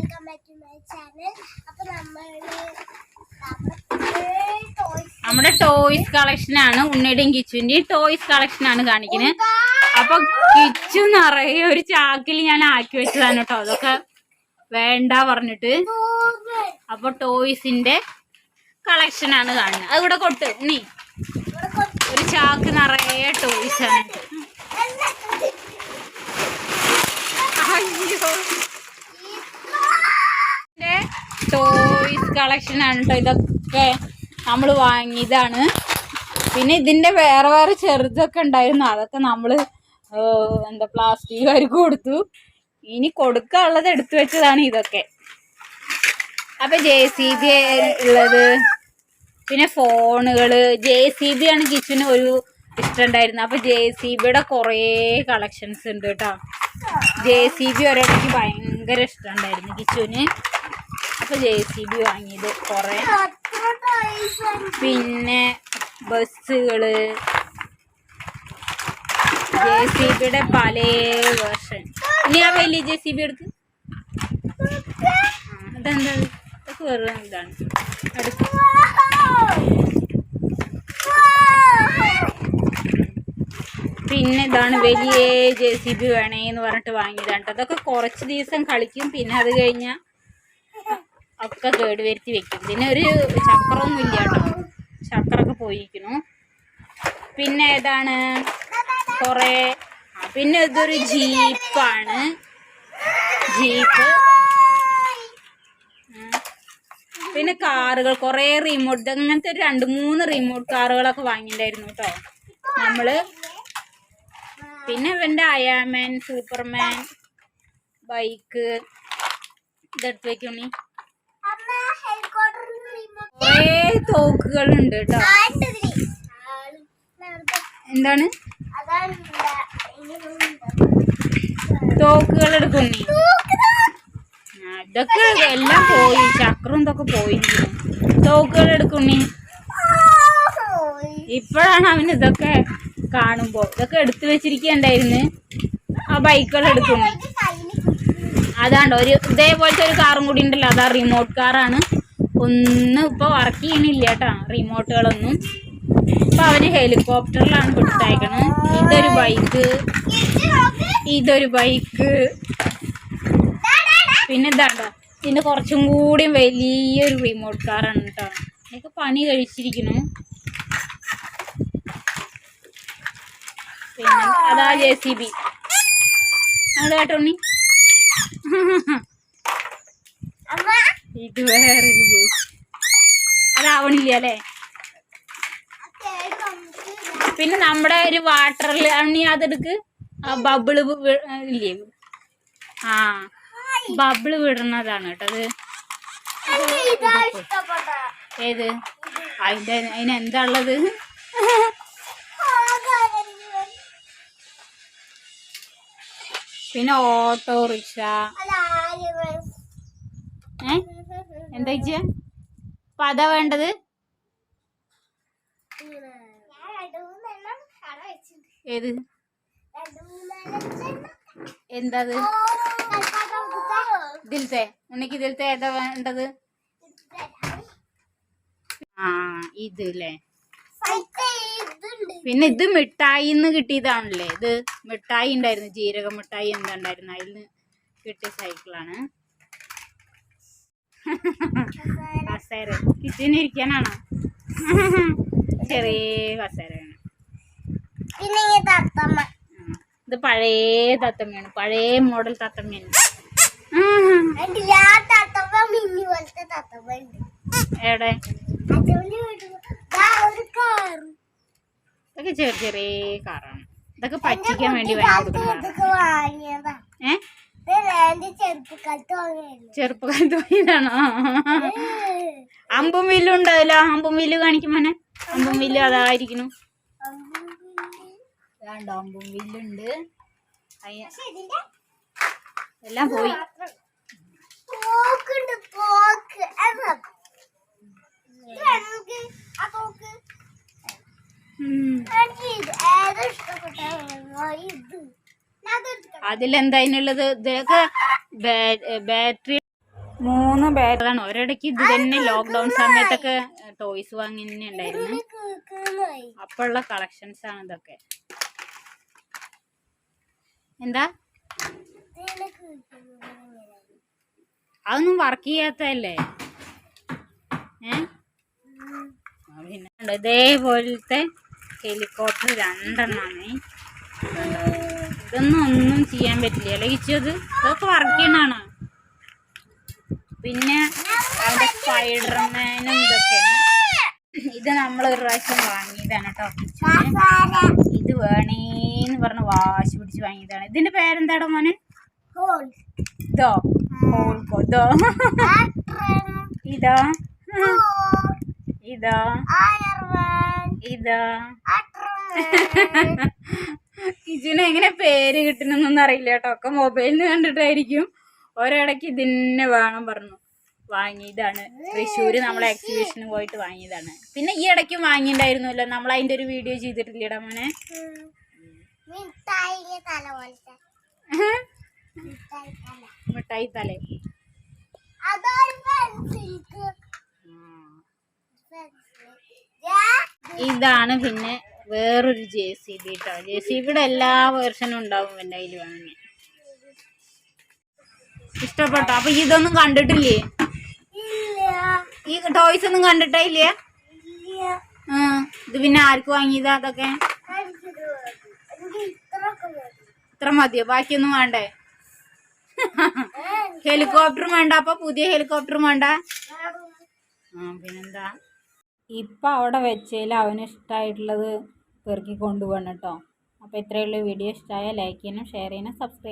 Welcome back to my channel അപ്പൊ നമ്മുടെ toys collection ആണ്. ഉണ്ണിയുടെയും കിച്ചുവിന്റെയും ടോയ്സ് കളക്ഷൻ ആണ് കാണിക്കുന്നത്. അപ്പൊ കിച്ചു നിറയെ ഒരു ചാക്കിൽ ഞാൻ ആക്കി വെച്ചതാണ് കേട്ടോ. അതൊക്കെ വേണ്ട പറഞ്ഞിട്ട്. അപ്പൊ ടോയ്സിന്റെ കളക്ഷൻ ആണ് കാണുന്നത്. അത് ഇവിടെ കൊട്ട് നീ ഒരു ചാക്ക് നിറയെ ടോയ്സ് ആണ്. ആണ് കേട്ടോ ഇതൊക്കെ നമ്മൾ വാങ്ങിയതാണ്. പിന്നെ ഇതിന്റെ വേറെ വേറെ ചെറുതൊക്കെ ഉണ്ടായിരുന്നു. അതൊക്കെ നമ്മൾ എന്താ പ്ലാസ്റ്റിക്കുകാർക്ക് കൊടുത്തു. ഇനി കൊടുക്കാനുള്ളത് എടുത്തു വെച്ചതാണ് ഇതൊക്കെ. അപ്പൊ ജെ സി ബി ഉള്ളത്. പിന്നെ ഫോണുകൾ ജെ സി ബി ആണ് കിച്ചന് ഒരു ഇഷ്ടമുണ്ടായിരുന്നു അപ്പൊ ജെ സി ബിയുടെ കുറേ കളക്ഷൻസ് ഉണ്ട് കേട്ടോ ജെ സി ബി ഒരിടയ്ക്ക് ഭയങ്കര ഇഷ്ടമുണ്ടായിരുന്നു കിച്ചുവിന് അപ്പൊ ജെ സി ബി വാങ്ങിയത് കുറേ. പിന്നെ ബസ്സുകൾ. ജെ സി ബിയുടെ പല വേർഷൻ. ഇനി ആ വലിയ ജെ സി ബി എടുക്ക്. അതെന്താ വേറെ ഇതാണ്. എടുക്ക്. പിന്നെ ഇതാണ് വലിയ ജെ സി ബി വേണേന്ന് പറഞ്ഞിട്ട് വാങ്ങിയതാണ്. അതൊക്കെ കുറച്ച് ദിവസം കളിക്കും. പിന്നെ അത് കഴിഞ്ഞാൽ ഒക്കെ കേട് വരുത്തി വെക്കും. പിന്നെ ഒരു ചക്രമൊന്നും ഇല്ല കേട്ടോ. ചക്രമൊക്കെ പോയിരിക്കുന്നു. പിന്നെ ഏതാണ്? കുറേ. പിന്നെ ഇതൊരു ജീപ്പാണ്. ജീപ്പ്. പിന്നെ കാറുകൾ കുറേ റിമോട്ട് അങ്ങനത്തെ ഒരു രണ്ട് മൂന്ന് റിമോട്ട് കാറുകളൊക്കെ വാങ്ങിയിട്ടുണ്ടായിരുന്നു കേട്ടോ. നമ്മൾ. പിന്നെ ഇവന്റെ അയാമാൻ സൂപ്പർമാൻ ബൈക്ക് ഇതെടുത്ത് കുറേ തോക്കുകളുണ്ട് കേട്ടോ എന്താണ്? തോക്കുകൾ എടുക്കുന്നു. ഇതൊക്കെ എല്ലാം പോയി. ചക്രം ഇതൊക്കെ പോയി തോക്കുകൾ എടുക്കുന്നി. ഇപ്പോഴാണ് അവൻ ഇതൊക്കെ കാണുമ്പോ. ഇതൊക്കെ എടുത്തു വെച്ചിരിക്കണ്ടായിരുന്നു ആ ബൈക്കുകൾ എടുക്കുന്നു. അതാണ്ടോ ഒരു ഇതേപോലത്തെ ഒരു കാറും കൂടി ഉണ്ടല്ലോ. അതാ റിമോട്ട് കാറാണ് ഒന്നും ഇപ്പൊ വർക്ക് ചെയ്യണില്ല കേട്ടോ. റിമോട്ടുകളൊന്നും ഇപ്പൊ അവന് ഹെലികോപ്റ്ററിലാണ് കൊടുത്തയക്കണത് ഇതൊരു ബൈക്ക് ഇതൊരു ബൈക്ക് പിന്നെ ഇതാണ്ടോ ഇതിന്റെ കുറച്ചും കൂടി വലിയൊരു റിമോട്ട് കാറാണ് കേട്ടോ ഇതൊക്കെ പണി കഴിച്ചിരിക്കുന്നു. പിന്നെ അതാ ജെ സി ബി അത് ഇത് വേറൊരു അതാവണില്ല അല്ലേ? പിന്നെ നമ്മുടെ ഒരു വാട്ടറിൽ അണ്ണി അതെടുക്ക്. ആ ബബിൾ ഇല്ലേ? ആ ബബിൾ വിടുന്നതാണ് കേട്ടത് അത്. ഏത്? അതിന്റെ അതിനെന്താ ഉള്ളത്? പിന്നെ ഓട്ടോറിക്ഷ. ഏ? എന്താ വെച്ച അപ്പൊ അതാ വേണ്ടത്? ഏത്? എന്താ അത് ഇതിലത്തെ ഉണ്ണിക്ക് ഇതിലത്തെ ഏതാ വേണ്ടത്? ആ ഇത് അല്ലേ പിന്നെ ഇത് മിഠായിന്ന് കിട്ടിയതാണല്ലേ? ഇത് മിഠായി ഉണ്ടായിരുന്നു ജീരക മിഠായി എന്താ ഉണ്ടായിരുന്നു? അതിൽ നിന്ന് കിട്ടിയ സൈക്കിളാണ് കസേര കിച്ചണിൽ ഇരിക്കാനാണോ? ചെറിയ കസേരയാണ് ഇത് പഴയ തത്തമ്മയാണ്. പഴയ മോഡൽ തത്തമ്മയാണ്. എവിടെ? ഇതൊക്കെ ചെറിയ ചെറിയ കാറാണ്. ഇതൊക്കെ പറ്റിക്കാൻ വേണ്ടി വേണം കൊടുക്കുന്നതാണ്. ഇതൊക്കെ വാങ്ങിയതാ ഏ ഇത് എന്റെ ചെറുപ്പക്കാലത്ത് വാങ്ങിയല്ലേ ചെറുപ്പക്കാലത്ത് പോയതാണോ അമ്പും വില്ലും ഉണ്ടാവില്ല. അമ്പും വില്ല് കാണിക്കുമ്പോനെ അമ്പും വില്ല് അതായിരിക്കുന്നു വേണ്ട അമ്പും വില്ലുണ്ട്. അയ്യ- എല്ലാം പോയി. ഏതാ ഇഷ്ടപ്പെട്ട ഇത്. അതിലെന്താ അതിനുള്ളത് ഇതൊക്കെ ബാറ്ററി മൂന്ന് ബാഗാണ് ഒരിടയ്ക്ക് ഇത് തന്നെ ലോക്ക്ഡൗൺ സമയത്തൊക്കെ ടോയ്സ് വാങ്ങി തന്നെ ഉണ്ടായിരുന്നു അപ്പോഴുള്ള കളക്ഷൻസ് ആണ് ഇതൊക്കെ. എന്താ? അതൊന്നും വർക്ക് ചെയ്യാത്തല്ലേ ഏ. ഇതേപോലത്തെ ഹെലികോപ്റ്റർ രണ്ടെണ്ണമാണ് ഇതൊന്നും ഒന്നും ചെയ്യാൻ പറ്റില്ല. ലയിച്ചത് ഇതൊക്കെ വർക്ക് ചെയ്യണാണ് പിന്നെ അവിടെ സ്പൈഡർമാനും ഇതൊക്കെയാണ്. ഇത് നമ്മൾ ഒരു പ്രാവശ്യം വാങ്ങിയതാണ് കേട്ടോ. ഇത് വേണേന്ന് പറഞ്ഞ് വാശി പിടിച്ച് വാങ്ങിയതാണ്. ഇതിന്റെ പേരെന്താടോ മോനെ? ഇതോ? ഹോൾക്കോ. ഇതോ? ഇതോ? ഇതോ? ഇതോ? അട്രമാൻ എങ്ങനെ പേര് കിട്ടണമെന്നൊന്നും അറിയില്ല കേട്ടോ. ഒക്കെ മൊബൈലിൽ കണ്ടിട്ടായിരിക്കും. ഒരിടയ്ക്ക് ഇതിന്നെ വേണം പറഞ്ഞു. വാങ്ങിയതാണ്. തൃശ്ശൂര് നമ്മൾ എക്സിബിഷന് പോയിട്ട് വാങ്ങിയതാണ്. പിന്നെ ഈ ഇടയ്ക്കും വാങ്ങിയിട്ടുണ്ടായിരുന്നല്ലോ. നമ്മൾ അതിന്റെ ഒരു വീഡിയോ ചെയ്തിട്ടില്ലടാ മോനെ? മിഠായി തല ഇതാണ് പിന്നെ വേറൊരു ജെ സി ബി കേട്ടോ ജെ സി ബിയുടെ എല്ലാ വേർഷനും ഉണ്ടാവും എന്റെ കയ്യിൽ വാങ്ങി ഇഷ്ടപ്പെട്ടോ? അപ്പൊ ഇതൊന്നും കണ്ടിട്ടില്ലേ? ഈ ടോയ്സ് ഒന്നും കണ്ടിട്ടേ ഇല്ലേ? ആ ഇത് പിന്നെ ആർക്ക് വാങ്ങിയതാ അതൊക്കെ. ഇത്ര മതിയോ? ബാക്കിയൊന്നും വേണ്ടേ? ഹെലികോപ്റ്ററും വേണ്ട. അപ്പൊ പുതിയ ഹെലികോപ്റ്ററും വേണ്ട. ആ പിന്നെന്താ? ഇപ്പൊ അവിടെ വെച്ചതിൽ അവന് ഇഷ്ടമായിട്ടുള്ളത് പെറുക്കി കൊണ്ടുപോകണം കേട്ടോ അപ്പോൾ ഉള്ളൂ വീഡിയോ ഇഷ്ടമായാൽ ലൈക്ക് ചെയ്യണം ഷെയർ ചെയ്യണം സബ്സ്ക്രൈബ്